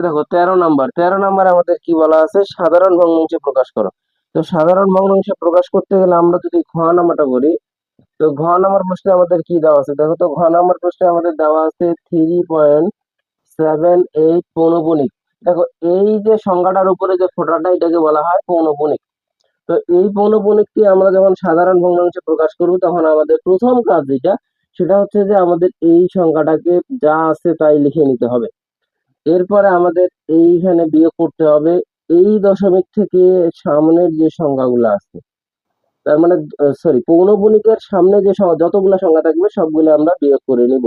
দেখো, তেরো নাম্বার। তেরো নাম্বার আমাদের কি বলা আছে? সাধারণ ভগ্নাংশে প্রকাশ করো। তো সাধারণ ভগ্নাংশে প্রকাশ করতে গেলে আমরা যদি ঘ নাম্বারটা করি, তো ঘ নাম্বার প্রশ্নে আমাদের কি দেওয়া আছে? দেখো তো, ঘ নাম্বার প্রশ্নে আমাদের দেওয়া আছে থ্রি পয়েন্ট সেভেন এইট পৌনপুনিক। দেখো, এই যে সংখ্যাটার উপরে যে ফোটাটা, এটাকে বলা হয় পৌনপুনিক। তো এই পৌনপুনিকটি আমরা যখন সাধারণ ভগ্নাংশে প্রকাশ করব, তখন আমাদের প্রথম কাজ যেটা, সেটা হচ্ছে যে আমাদের এই সংখ্যাটাকে যা আছে তাই লিখে নিতে হবে। এরপরে আমাদের এইখানে বিয়োগ করতে হবে এই দশমিক থেকে সামনের যে সংখ্যাগুলো আছে। তার মানে সরি পৌনপুনিকের সামনে যে যতগুলো সংখ্যা থাকবে সবগুলো আমরা বিয়োগ করে নিব।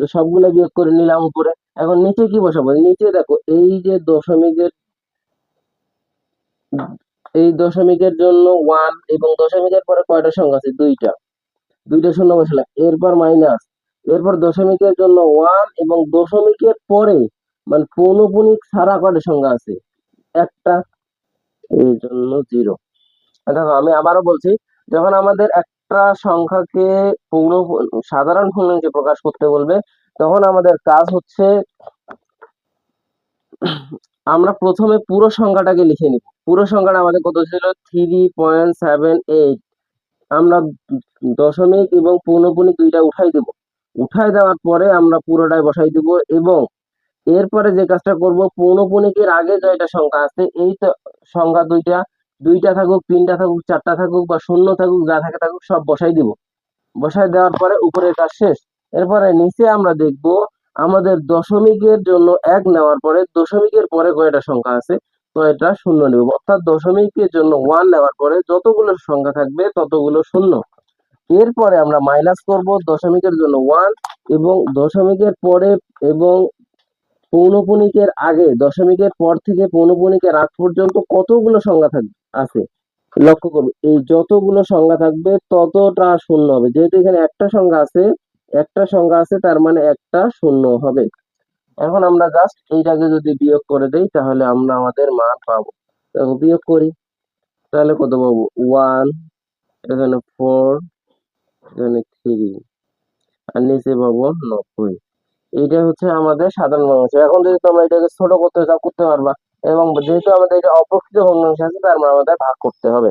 তো সবগুলো বিয়োগ করে নিলাম উপরে। এখন নিচে কি বসাবো? নিচে দেখো, এই যে দশমিকের, এই দশমিকের জন্য ওয়ান এবং দশমিকের পরে কয়টা সংখ্যা আছে? দুইটা। দুইটা শূন্য বসালাম। এরপর মাইনাস এরপর দশমিকের জন্য ওয়ান এবং দশমিকের পরে মানে পৌনপুনিক ছাড়া কয়টা সংখ্যা আছে। একটা এই জন্য জিরো দেখো, আমি আবারও বলছি, যখন আমাদের একটা সংখ্যাকে পৌর সাধারণ পূর্ণাঙ্কে প্রকাশ করতে বলবে, তখন আমাদের কাজ হচ্ছে আমরা প্রথমে পুরো সংখ্যাটাকে লিখে নিব। পুরো সংখ্যাটা আমাদের কত ছিল? থ্রি পয়েন্ট সেভেন এইট আমরা দশমিক এবং পৌনপুনিক দুইটা উঠাই দেব। উঠাই দেওয়ার পরে আমরা পুরোটাই বসাই দেব এবং এরপরে যে কাজটা করব পৌনপুনিকের আগে জয়টা সংখ্যা আছে, এই সংখ্যা দুইটা দুইটা থাকুক, তিনটা থাকুক, চারটা থাকুক বা শূন্য থাকুক, যা থাকে থাকুক, সব বসাই দিব। বসাই দেওয়ার পরে উপরের কাজ শেষ। এরপরে নিচে আমরা দেখব আমাদের দশমিকের জন্য এক নেওয়ার পরে দশমিকের পরে কয়টা সংখ্যা আছে তো এটা শূন্য নেব। অর্থাৎ দশমিকের জন্য ওয়ান নেওয়ার পরে যতগুলো সংখ্যা থাকবে ততগুলো শূন্য। এরপরে আমরা মাইনাস করব দশমিকের জন্য ওয়ান এবং দশমিকের পরে এবং পৌনপুনিকের আগে, দশমিকের পর থেকে পৌনপুনিকের আগ পর্যন্ত কতগুলো সংখ্যা থাকবে আছে? লক্ষ্য করবে এই যতগুলো সংখ্যা থাকবে, ততটা শূন্য হবে। যেহেতু এখানে একটা সংখ্যা আছে, একটা সংখ্যা আছে, তার মানে একটা শূন্য হবে। এখন আমরা জাস্ট এইটাকে যদি বিয়োগ করে দেই, তাহলে আমরা আমাদের মান পাবো। বিয়োগ করি। তাহলে কত পাবো? ওয়ান এখানে ফোর এখানে থ্রি আর নিচে পাবো নব্বই। এইটা হচ্ছে আমাদের সাধারণ ভগ্নাংশ এখন যদি তোমরা এটাকে ছোট করতে চাও, করতে পারবা। এবং যেহেতু আমাদের এটা অপ্রকৃত ভগ্নাংশ আছে, তার মানে আমাদের ভাগ করতে হবে।